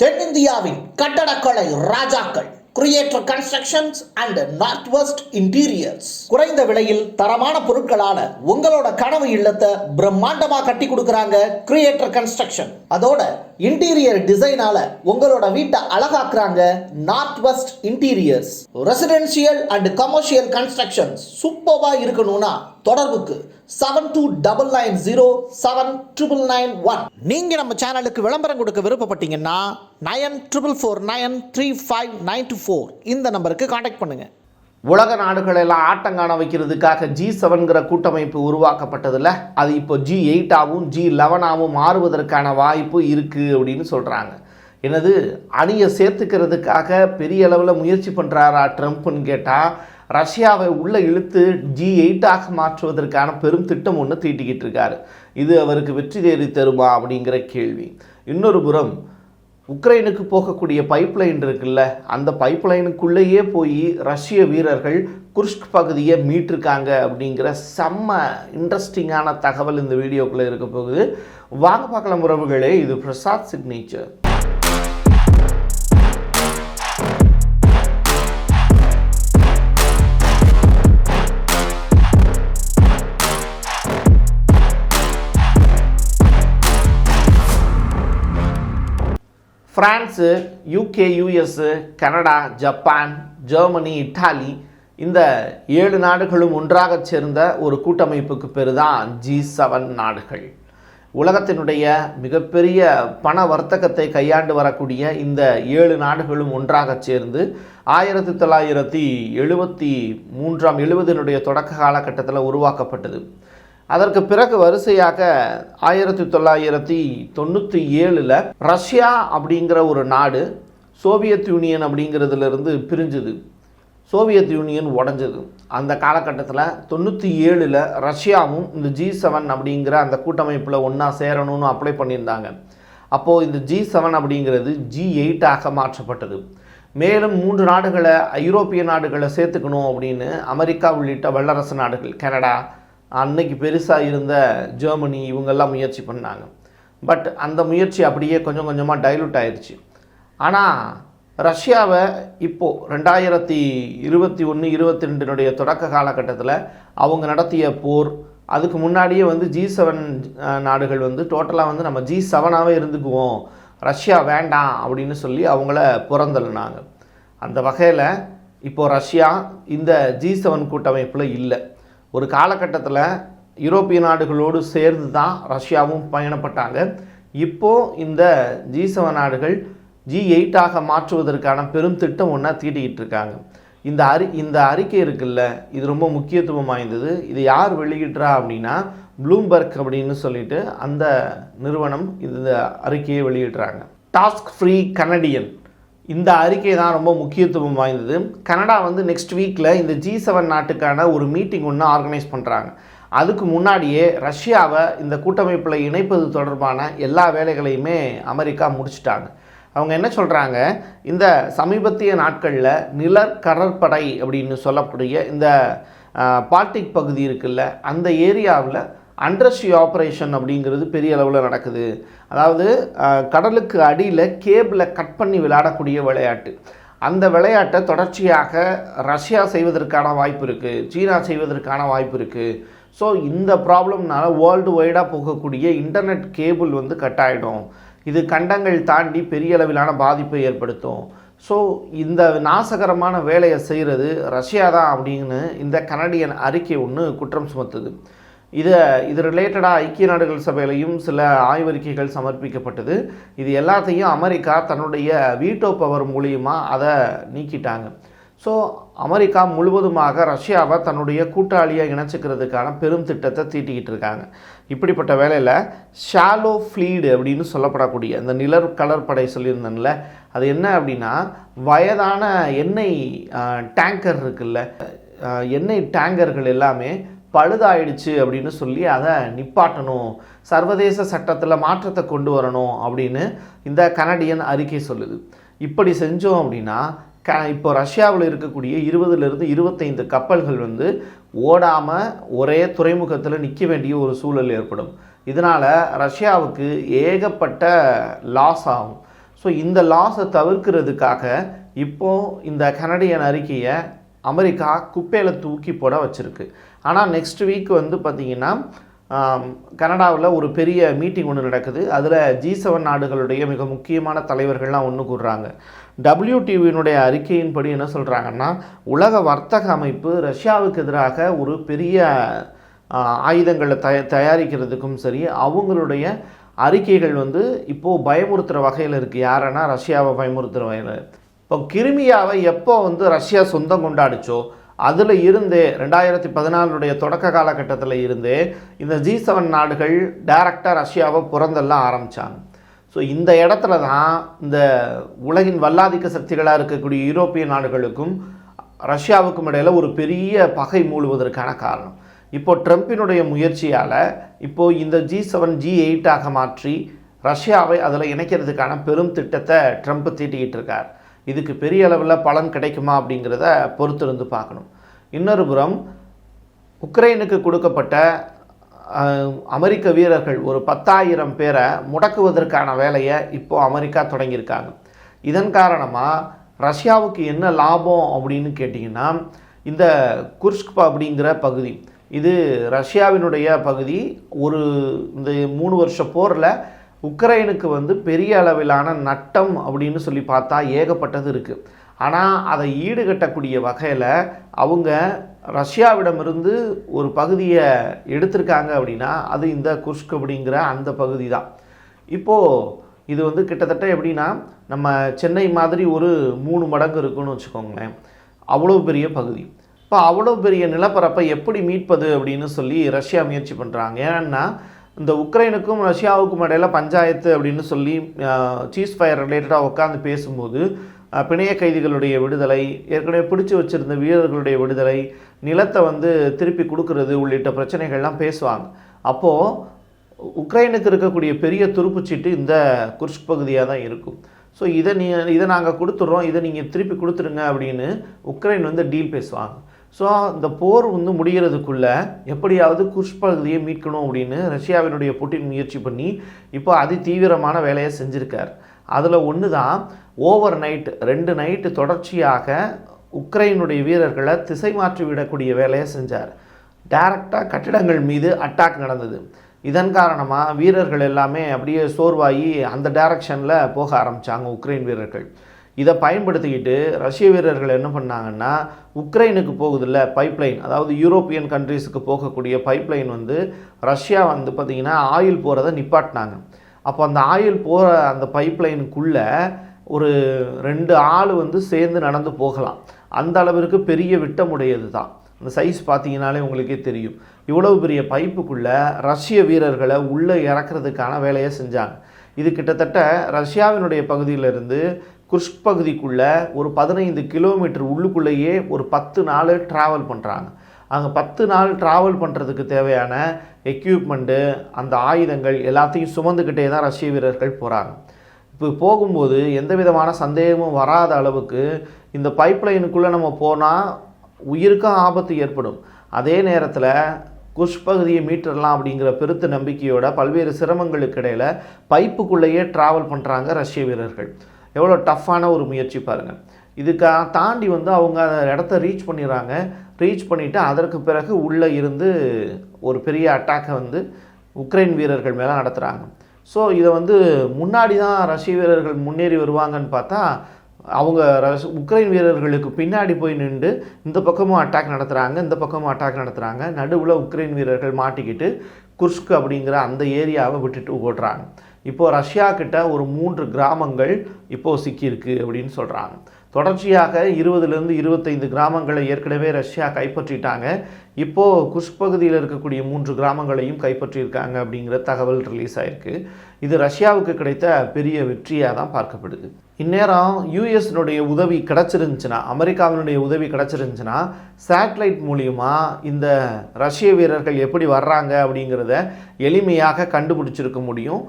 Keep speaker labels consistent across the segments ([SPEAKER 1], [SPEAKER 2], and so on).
[SPEAKER 1] தென்னிந்தியாவின் கட்டடக்கலை ராஜாக்கள் creator constructions and north west interiors குறைந்த விலையில் தரமான பொருட்களால உங்களோட கனவு இல்லத்தை பிரம்மாண்டமா கட்டி கொடுக்கறாங்க கிரியேட்டர் கன்ஸ்ட்ரக்ஷன் அதோட இன்டீரியர் டிசைனால உங்களோட வீட்டை அழகாக்குறாங்க north west interiors residential and commercial constructions சூப்பர்வா இருக்கணும்னா தொடர்புக்கு seven two double nine zero seven triple nine one நீங்கள் நம்ம சேனலுக்கு விளம்பரம் கொடுக்க விருப்பப்பட்டீங்கன்னா nine triple four nine three five nine two four இந்த நம்பருக்கு காண்டாக்ட் பண்ணுங்கள்
[SPEAKER 2] உலக நாடுகளெல்லாம் ஆட்டங்காண வைக்கிறதுக்காக ஜி செவன்கிற கூட்டமைப்பு உருவாக்கப்பட்டதில் அது இப்போ ஜி எயிட்டாகவும் ஜி லெவனாகவும் மாறுவதற்கான வாய்ப்பு இருக்குது அப்படின்னு சொல்கிறாங்க எனது அணியை சேர்த்துக்கிறதுக்காக பெரிய அளவில் முயற்சி பண்ணுறாரா ட்ரம்ப்னு கேட்டால் ரஷ்யாவை உள்ளே இழுத்து ஜி எயிட்டாக மாற்றுவதற்கான பெரும் திட்டம் ஒன்று தீட்டிக்கிட்டு இருக்காரு. இது அவருக்கு வெற்றி தேடி தருமா அப்படிங்கிற கேள்வி. இன்னொரு புறம் உக்ரைனுக்கு போகக்கூடிய பைப்லைன் இருக்குல்ல அந்த பைப்லைனுக்குள்ளேயே போய் ரஷ்ய வீரர்கள் குர்ஸ்க் பகுதியை மீட்டிருக்காங்க அப்படிங்கிற செம்ம இன்ட்ரெஸ்டிங்கான தகவல் இந்த வீடியோக்குள்ளே இருக்க போகுது. வாங்க பார்க்கலாம் உறவுகளே இது Prasad signature France UK US Canada Japan Germany Italy இந்த ஏழு நாடுகளும் ஒன்றாக சேர்ந்த ஒரு கூட்டமைப்புக்கு பேர் தான் ஜி செவன் நாடுகள். உலகத்தினுடைய மிகப்பெரிய பண வர்த்தகத்தை கையாண்டு வரக்கூடிய இந்த ஏழு நாடுகளும் ஒன்றாக சேர்ந்து ஆயிரத்தி தொள்ளாயிரத்தி எழுபத்தி மூன்றாம் எழுபதினுடைய தொடக்க காலகட்டத்தில் உருவாக்கப்பட்டது. அதற்கு பிறகு வரிசையாக ஆயிரத்தி தொள்ளாயிரத்தி தொண்ணூற்றி ஏழில் ரஷ்யா அப்படிங்கிற ஒரு நாடு சோவியத் யூனியன் அப்படிங்கிறதுலேருந்து பிரிஞ்சுது. சோவியத் யூனியன் உடஞ்சது. அந்த காலகட்டத்தில் தொண்ணூற்றி ஏழில் ரஷ்யாவும் இந்த ஜி செவன் அப்படிங்கிற அந்த கூட்டமைப்பில் ஒன்றா சேரணும்னு அப்ளை பண்ணியிருந்தாங்க. அப்போது இந்த ஜி செவன் அப்படிங்கிறது ஜி எயிட்டாக மாற்றப்பட்டது. மேலும் மூன்று நாடுகளை ஐரோப்பிய நாடுகளை சேர்த்துக்கணும் அப்படின்னு அமெரிக்கா உள்ளிட்ட வல்லரசு நாடுகள் கனடா அன்னைக்கு பெருசாக இருந்த ஜெர்மனி இவங்கெல்லாம் முயற்சி பண்ணாங்க. பட் அந்த முயற்சி அப்படியே கொஞ்சம் கொஞ்சமாக டைலூட் ஆயிடுச்சு ஆனால் ரஷ்யாவை இப்போது ரெண்டாயிரத்தி இருபத்தி ஒன்று இருபத்தி ரெண்டினுடைய தொடக்க காலகட்டத்தில் அவங்க நடத்திய போர் அதுக்கு முன்னாடியே வந்து ஜி செவன் நாடுகள் வந்து டோட்டலாக வந்து நம்ம ஜி செவனாகவே இருந்துக்குவோம். ரஷ்யா வேண்டாம் அப்படின்னு சொல்லி அவங்கள புறந்தள்ளினாங்க. அந்த வகையில் இப்போது ரஷ்யா இந்த ஜி செவன் கூட்டமைப்பில் இல்லை. ஒரு காலகட்டத்தில் யூரோப்பிய நாடுகளோடு சேர்ந்து தான் ரஷ்யாவும் பயணப்பட்டாங்க. இப்போது இந்த ஜி செவன் நாடுகள் ஜி எயிட்டாக மாற்றுவதற்கான பெரும் திட்டம் ஒன்றா தீட்டிக்கிட்டு இருக்காங்க. இந்த அறி இந்த அறிக்கை இருக்குல்ல இது ரொம்ப முக்கியத்துவம் வாய்ந்தது. இது யார் வெளியிடுறா அப்படின்னா ப்ளூம்பர்க் அப்படின்னு சொல்லிட்டு அந்த நிறுவனம் இந்த அறிக்கையை வெளியிடுறாங்க. டாஸ்க் ஃப்ரீ கனடியன் இந்த அறிக்கை தான் ரொம்ப முக்கியத்துவம் வாய்ந்தது. கனடா வந்து நெக்ஸ்ட் வீக்கில் இந்த ஜி செவன் நாட்டுக்கான ஒரு மீட்டிங் ஒன்று ஆர்கனைஸ் பண்ணுறாங்க அதுக்கு முன்னாடியே ரஷ்யாவை இந்த கூட்டமைப்பில் இணைப்பது தொடர்பான எல்லா வேலைகளையுமே அமெரிக்கா முடிச்சிட்டாங்க. அவங்க என்ன சொல்கிறாங்க இந்த சமீபத்திய நாட்களில் நிலர் கடற்படை அப்படின்னு சொல்லக்கூடிய இந்த பால்டிக் பகுதி இருக்குல்ல அந்த ஏரியாவில் அண்டர்ஷி ஆப்ரேஷன் அப்படிங்கிறது பெரிய அளவில் நடக்குது. அதாவது கடலுக்கு அடியில் கேபிளை கட் பண்ணி விளையாடக்கூடிய விளையாட்டு. அந்த விளையாட்டை தொடர்ச்சியாக ரஷ்யா செய்வதற்கான வாய்ப்பு இருக்குது சீனா செய்வதற்கான வாய்ப்பு இருக்குது ஸோ இந்த ப்ராப்ளம்னால வேர்ல்டு வைடாக போகக்கூடிய இன்டர்நெட் கேபிள் வந்து கட் ஆகிடும் இது கண்டங்கள் தாண்டி பெரிய அளவிலான பாதிப்பை ஏற்படுத்தும். ஸோ இந்த நாசகரமான வேலையை செய்கிறது ரஷ்யா தான் அப்படின்னு இந்த கனடியன் அறிக்கை ஒன்று குற்றம் சுமத்துது. இதை இது ரிலேட்டடாக ஐக்கிய நாடுகள் சபையிலையும் சில ஆய்வறிக்கைகள் சமர்ப்பிக்கப்பட்டது. இது எல்லாத்தையும் அமெரிக்கா தன்னுடைய வீட்டோ பவர் மூலியமாக அதை நீக்கிட்டாங்க. ஸோ அமெரிக்கா முழுவதுமாக ரஷ்யாவை தன்னுடைய கூட்டாளியாக இணைச்சிக்கிறதுக்கான பெரும் திட்டத்தை தீட்டிக்கிட்டு இருக்காங்க. இப்படிப்பட்ட வேலையில் ஷாலோ ஃப்ளீடு அப்படின்னு சொல்லப்படக்கூடிய இந்த நிலர் கடற்படை சொல்லியிருந்தேன்ல அது என்ன அப்படின்னா வயதான எண்ணெய் டேங்கர் இருக்குல்ல எண்ணெய் டேங்கர்கள் எல்லாமே பழுதாயிடுச்சு அப்படின்னு சொல்லி அதை நிப்பாட்டணும். சர்வதேச சட்டத்தில் மாற்றத்தை கொண்டு வரணும் அப்படின்னு இந்த கனடியன் அறிக்கை சொல்லுது. இப்படி செஞ்சோம் அப்படின்னா க இப்போ ரஷ்யாவில் இருக்கக்கூடிய இருபதுலேருந்து இருபத்தைந்து கப்பல்கள் வந்து ஓடாமல் ஒரே துறைமுகத்தில் நிற்க வேண்டிய ஒரு சூழல் ஏற்படும். இதனால் ரஷ்யாவுக்கு ஏகப்பட்ட லாஸ் ஆகும். ஸோ இந்த லாஸை தவிர்க்கிறதுக்காக இப்போ இந்த கனடியன் அறிக்கையை அமெரிக்கா குப்பையில் தூக்கி போட வச்சுருக்கு. ஆனால் நெக்ஸ்ட் வீக் வந்து பார்த்திங்கன்னா கனடாவில் ஒரு பெரிய மீட்டிங் ஒன்று நடக்குது. அதில் ஜி செவன் நாடுகளுடைய மிக முக்கியமான தலைவர்கள்லாம் ஒன்று கூடுறாங்க. டபிள்யூடிவியினுடைய அறிக்கையின்படி என்ன சொல்கிறாங்கன்னா உலக வர்த்தக அமைப்பு ரஷ்யாவுக்கு எதிராக ஒரு பெரிய ஆயுதங்களை தய தயாரிக்கிறதுக்கும் சரி அவங்களுடைய அறிக்கைகள் வந்து இப்போது பயமுறுத்துகிற வகையில் இருக்குது யாருன்னா ரஷ்யாவை பயமுறுத்துகிற வகையில். இப்போ கிருமியாவை எப்போ வந்து ரஷ்யா சொந்தம் கொண்டாடிச்சோ அதில் இருந்து ரெண்டாயிரத்தி பதினாலுடைய தொடக்க காலகட்டத்தில் இருந்து இந்த ஜி செவன் நாடுகள் டைரக்டாக ரஷ்யாவை புறந்தெல்லாம் ஆரம்பித்தாங்க ஸோ இந்த இடத்துல தான் இந்த உலகின் வல்லாதிக்க சக்திகளாக இருக்கக்கூடிய யூரோப்பிய நாடுகளுக்கும் ரஷ்யாவுக்கும் இடையில ஒரு பெரிய பகை மூழுவதற்கான காரணம். இப்போது ட்ரம்ப்பினுடைய முயற்சியால் இப்போது இந்த ஜி செவன் ஜி எயிட்டாக மாற்றி ரஷ்யாவை அதில் இணைக்கிறதுக்கான பெரும் திட்டத்தை ட்ரம்ப் தீட்டிக்கிட்டு இருக்கார். இதுக்கு பெரிய அளவில் பலன் கிடைக்குமா அப்படிங்கிறத பொறுத்திருந்து பார்க்கணும். இன்னொரு புறம் உக்ரைனுக்கு கொடுக்கப்பட்ட அமெரிக்க வீரர்கள் ஒரு பத்தாயிரம் பேரை முடக்குவதற்கான வேலையை இப்போது அமெரிக்கா தொடங்கியிருக்காங்க. இதன் காரணமாக ரஷ்யாவுக்கு என்ன லாபம் அப்படின்னு கேட்டிங்கன்னா இந்த குர்ஸ்க் அப்படிங்கிற பகுதி. இது ரஷ்யாவினுடைய பகுதி. ஒரு இந்த மூணு வருஷ போரில் உக்ரைனுக்கு வந்து பெரிய அளவிலான நட்டம் அப்படின்னு சொல்லி பார்த்தா ஏகப்பட்டது இருக்குது ஆனால் அதை ஈடுகட்டக்கூடிய வகையில் அவங்க ரஷ்யாவிடமிருந்து ஒரு பகுதியை எடுத்திருக்காங்க அப்படின்னா அது இந்த குர்ஸ்க் அப்படிங்கிற அந்த பகுதி தான். இப்போது இது வந்து கிட்டத்தட்ட எப்படின்னா நம்ம சென்னை மாதிரி ஒரு மூணு மடங்கு இருக்குன்னு வச்சுக்கோங்களேன். அவ்வளோ பெரிய பகுதி. இப்போ அவ்வளோ பெரிய நிலப்பரப்பை எப்படி மீட்பது அப்படின்னு சொல்லி ரஷ்யா முயற்சி பண்ணுறாங்க ஏன்னா இந்த உக்ரைனுக்கும் ரஷ்யாவுக்கும் இடையில பஞ்சாயத்து அப்படின்னு சொல்லி சீஸ் ஃபயர் ரிலேட்டடாக உட்காந்து பேசும்போது பிணைய கைதிகளுடைய விடுதலை ஏற்கனவே பிடிச்சு வச்சுருந்த வீரர்களுடைய விடுதலை நிலத்தை வந்து திருப்பி கொடுக்கறது உள்ளிட்ட பிரச்சனைகள்லாம் பேசுவாங்க. அப்போது உக்ரைனுக்கு இருக்கக்கூடிய பெரிய துருப்புச்சீட்டு இந்த குர்ஸ்க் பகுதியாக தான் இருக்கும். ஸோ இதை நீ இதை நாங்கள் கொடுத்துட்றோம் இதை நீங்கள் திருப்பி கொடுத்துருங்க அப்படின்னு உக்ரைன் வந்து டீல் பேசுவாங்க. ஸோ இந்த போர் வந்து முடிகிறதுக்குள்ளே எப்படியாவது குஷ் பகுதியை மீட்கணும் அப்படின்னு ரஷ்யாவினுடைய புட்டின் முயற்சி பண்ணி இப்போ அதி தீவிரமான வேலையை செஞ்சுருக்கார். அதில் ஒன்று தான் ஓவர் நைட் ரெண்டு நைட்டு தொடர்ச்சியாக உக்ரைனுடைய வீரர்களை திசை மாற்றி விடக்கூடிய வேலையை செஞ்சார். டைரக்டாக கட்டிடங்கள் மீது அட்டாக் நடந்தது. இதன் காரணமாக வீரர்கள் எல்லாமே அப்படியே சோர்வாகி அந்த டைரக்ஷனில் போக ஆரம்பித்தாங்க உக்ரைன் வீரர்கள். இதை பயன்படுத்திக்கிட்டு ரஷ்ய வீரர்கள் என்ன பண்ணாங்கன்னா உக்ரைனுக்கு போகுதில்ல பைப்லைன் அதாவது யூரோப்பியன் கண்ட்ரீஸுக்கு போகக்கூடிய பைப்லைன் வந்து ரஷ்யா வந்து பார்த்திங்கன்னா ஆயில் போகிறத நிப்பாட்டினாங்க. அப்போ அந்த ஆயில் போகிற அந்த பைப்லைனுக்குள்ளே ஒரு ரெண்டு ஆள் வந்து சேர்ந்து நடந்து போகலாம். அந்த அளவிற்கு பெரிய விட்டமுடையது தான் அந்த சைஸ் பார்த்தீங்கனாலே உங்களுக்கே தெரியும். இவ்வளவு பெரிய பைப்புக்குள்ளே ரஷ்ய வீரர்களை உள்ளே இறக்குறதுக்கான வேலையை செஞ்சாங்க. இது கிட்டத்தட்ட ரஷ்யாவினுடைய பகுதியிலிருந்து குர்ஷ் பகுதிக்குள்ளே ஒரு பதினைந்து கிலோமீட்டர் உள்ளுக்குள்ளேயே ஒரு பத்து நாள் ட்ராவல் பண்ணுறாங்க அங்கே பத்து நாள் ட்ராவல் பண்ணுறதுக்கு தேவையான எக்யூப்மெண்ட்டு அந்த ஆயுதங்கள் எல்லாத்தையும் சுமந்துக்கிட்டே தான் ரஷ்ய வீரர்கள் போகிறாங்க இப்போ போகும்போது எந்த விதமான சந்தேகமும் வராத அளவுக்கு இந்த பைப்லைனுக்குள்ளே நம்ம போனால் உயிருக்கும் ஆபத்து ஏற்படும். அதே நேரத்தில் குஷ் பகுதியை மீட்டரலாம் அப்படிங்கிற பெருத்த நம்பிக்கையோட பல்வேறு சிரமங்களுக்கு இடையில் பைப்புக்குள்ளேயே ட்ராவல் பண்ணுறாங்க ரஷ்ய வீரர்கள். எவ்வளோ டஃப்பான ஒரு முயற்சி பாருங்கள் இதுக்காக தாண்டி வந்து அவங்க அந்த இடத்த ரீச் பண்ணிடுறாங்க. ரீச் பண்ணிவிட்டு அதற்கு பிறகு உள்ளே இருந்து ஒரு பெரிய அட்டாக்கை வந்து உக்ரைன் வீரர்கள் மேலே நடத்துகிறாங்க ஸோ இதை வந்து முன்னாடி தான் ரஷ்ய வீரர்கள் முன்னேறி வருவாங்கன்னு பார்த்தா அவங்க ரஷ் உக்ரைன் வீரர்களுக்கு பின்னாடி போய் நின்று இந்த பக்கமும் அட்டாக் நடத்துகிறாங்க இந்த பக்கமும் அட்டாக் நடத்துகிறாங்க நடுவில் உக்ரைன் வீரர்கள் மாட்டிக்கிட்டு குர்ஸ்க் அப்படிங்கிற அந்த ஏரியாவை விட்டுட்டு ஓடுறாங்க. இப்போது ரஷ்யா கிட்ட ஒரு மூன்று கிராமங்கள் இப்போது சிக்கியிருக்கு அப்படின்னு சொல்கிறாங்க தொடர்ச்சியாக இருபதுலேருந்து இருபத்தைந்து கிராமங்களை ஏற்கனவே ரஷ்யா கைப்பற்றிட்டாங்க. இப்போது குஷ் பகுதியில் இருக்கக்கூடிய மூன்று கிராமங்களையும் கைப்பற்றியிருக்காங்க அப்படிங்கிற தகவல் ரிலீஸ் ஆயிருக்கு. இது ரஷ்யாவுக்கு கிடைத்த பெரிய வெற்றியாக தான் பார்க்கப்படுது. இந்நேரம் யூஎஸ்னுடைய உதவி கிடச்சிருந்துச்சுன்னா அமெரிக்காவினுடைய உதவி கிடச்சிருந்துச்சுன்னா சேட்டலைட் மூலியமாக இந்த ரஷ்ய வீரர்கள் எப்படி வர்றாங்க அப்படிங்கிறத எளிமையாக கண்டுபிடிச்சிருக்க முடியும்.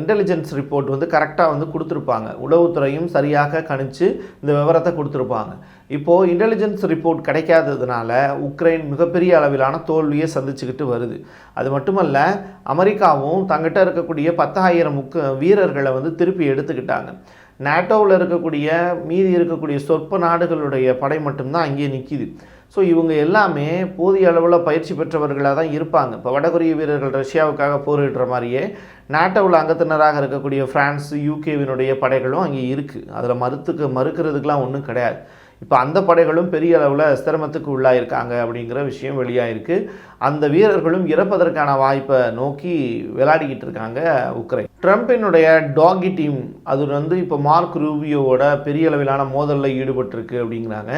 [SPEAKER 2] இன்டெலிஜென்ஸ் ரிப்போர்ட் வந்து கரெக்டாக வந்து கொடுத்துருப்பாங்க. உளவுத்துறையும் சரியாக கணிச்சு இந்த விவரத்தை கொடுத்துருப்பாங்க. இப்போது இன்டெலிஜென்ஸ் ரிப்போர்ட் கிடைக்காததுனால உக்ரைன் மிகப்பெரிய அளவிலான தோல்வியை சந்திச்சுக்கிட்டு வருது. அது மட்டுமல்ல அமெரிக்காவும் தங்கிட்ட இருக்கக்கூடிய பத்தாயிரம் உக்க வீரர்களை வந்து திருப்பி எடுத்துக்கிட்டாங்க. நேட்டோவில் இருக்கக்கூடிய மீதி இருக்கக்கூடிய சொற்ப நாடுகளுடைய படை மட்டும்தான் அங்கேயே நிற்கிது ஸோ இவங்க எல்லாமே போதிய அளவில் பயிற்சி பெற்றவர்களாக தான் இருப்பாங்க. இப்போ வடகொரிய வீரர்கள் ரஷ்யாவுக்காக போரிடுற மாதிரியே நாட்டோவில் அங்கத்தினராக இருக்கக்கூடிய ஃப்ரான்ஸ் யூகேவினுடைய படைகளும் அங்கே இருக்குது அதில் மறுத்துக்கு மறுக்கிறதுக்கெலாம் ஒன்றும் கிடையாது. இப்போ அந்த படைகளும் பெரிய அளவில் சிரமத்துக்கு உள்ளாயிருக்காங்க அப்படிங்கிற விஷயம் வெளியாயிருக்கு. அந்த வீரர்களும் இறப்பதற்கான வாய்ப்பை நோக்கி விளையாடிக்கிட்டு இருக்காங்க உக்ரைன். ட்ரம்பினுடைய டாகி டீம் அது வந்து இப்போ மார்க் ரூபியோவோட பெரிய அளவிலான மோதலில் ஈடுபட்டிருக்கு அப்படிங்கிறாங்க.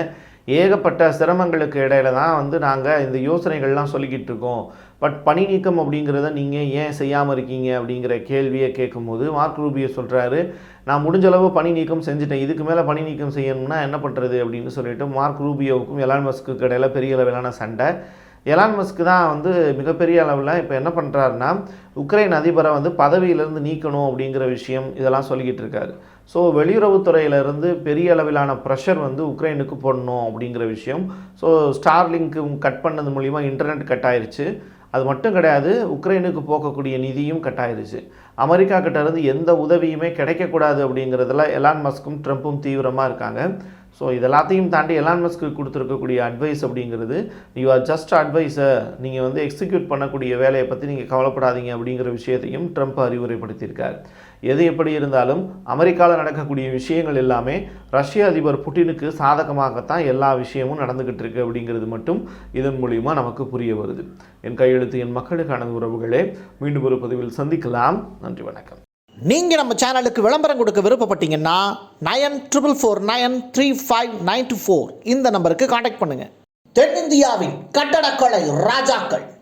[SPEAKER 2] ஏகப்பட்ட சிரமங்களுக்கு இடையில தான் வந்து நாங்கள் இந்த யோசனைகள்லாம் சொல்லிக்கிட்டு இருக்கோம். பட் பணி நீக்கம் அப்படிங்கிறத நீங்கள் ஏன் செய்யாமல் இருக்கீங்க அப்படிங்கிற கேள்வியை கேட்கும்போது மார்க் ரூபியோ சொல்கிறாரு நான் முடிஞ்சளவு பணி நீக்கம் செஞ்சுட்டேன். இதுக்கு மேலே பணி நீக்கம் செய்யணும்னா என்ன பண்ணுறது அப்படின்னு சொல்லிட்டு மார்க் ரூபியோவுக்கும் எலான் மஸ்க்கு இடையில பெரிய அளவிலான சண்டை. எலான் மஸ்க்கு தான் வந்து மிகப்பெரிய அளவில் இப்போ என்ன பண்ணுறாருன்னா உக்ரைன் அதிபரை வந்து பதவியிலேருந்து நீக்கணும் அப்படிங்கிற விஷயம் இதெல்லாம் சொல்லிக்கிட்டு இருக்காரு. ஸோ வெளியுறவுத்துறையிலேருந்து பெரிய அளவிலான ப்ரெஷர் வந்து உக்ரைனுக்கு போடணும் அப்படிங்கிற விஷயம். ஸோ ஸ்டார்லிங்க்கு கட் பண்ணது மூலிமா இன்டர்நெட் கட் ஆயிடுச்சு அது மட்டும் கிடையாது உக்ரைனுக்கு போகக்கூடிய நிதியும் கட்டாயிருச்சு. அமெரிக்கா கிட்டேருந்து எந்த உதவியுமே கிடைக்கக்கூடாது அப்படிங்கிறதுல எலான் மஸ்க்கும் ட்ரம்ப்பும் தீவிரமாக இருக்காங்க. ஸோ இதெல்லாத்தையும் தாண்டி எலான் மஸ்க்கு கொடுத்துருக்கக்கூடிய அட்வைஸ் அப்படிங்கிறது யூ ஆர் ஜஸ்ட் அட்வைஸை நீங்கள் வந்து எக்ஸிக்யூட் பண்ணக்கூடிய வேலையை பற்றி நீங்கள் கவலைப்படாதீங்க அப்படிங்கிற விஷயத்தையும் ட்ரம்ப் அறிவுரைப்படுத்தியிருக்கார். எது எப்படி இருந்தாலும் அமெரிக்காவில் நடக்கக்கூடிய விஷயங்கள் எல்லாமே ரஷ்ய அதிபர் புட்டினுக்கு சாதகமாகத்தான் எல்லா விஷயமும் நடந்துக்கிட்டு இருக்கு அப்படிங்கிறது மட்டும் இதன் மூலியமாக நமக்கு புரிய வருது. என் கையெழுத்து என் மக்களுக்கான உறவுகளே மீண்டும் ஒரு பதிவில் சந்திக்கலாம். நன்றி வணக்கம்.
[SPEAKER 1] நீங்கள் நம்ம சேனலுக்கு விளம்பரம் கொடுக்க விருப்பப்பட்டீங்கன்னா nine triple four nine three five nine two four இந்த நம்பருக்கு காண்டாக்ட் பண்ணுங்கள் தென்னிந்தியாவின் கட்டடக்கலை ராஜாக்கள்.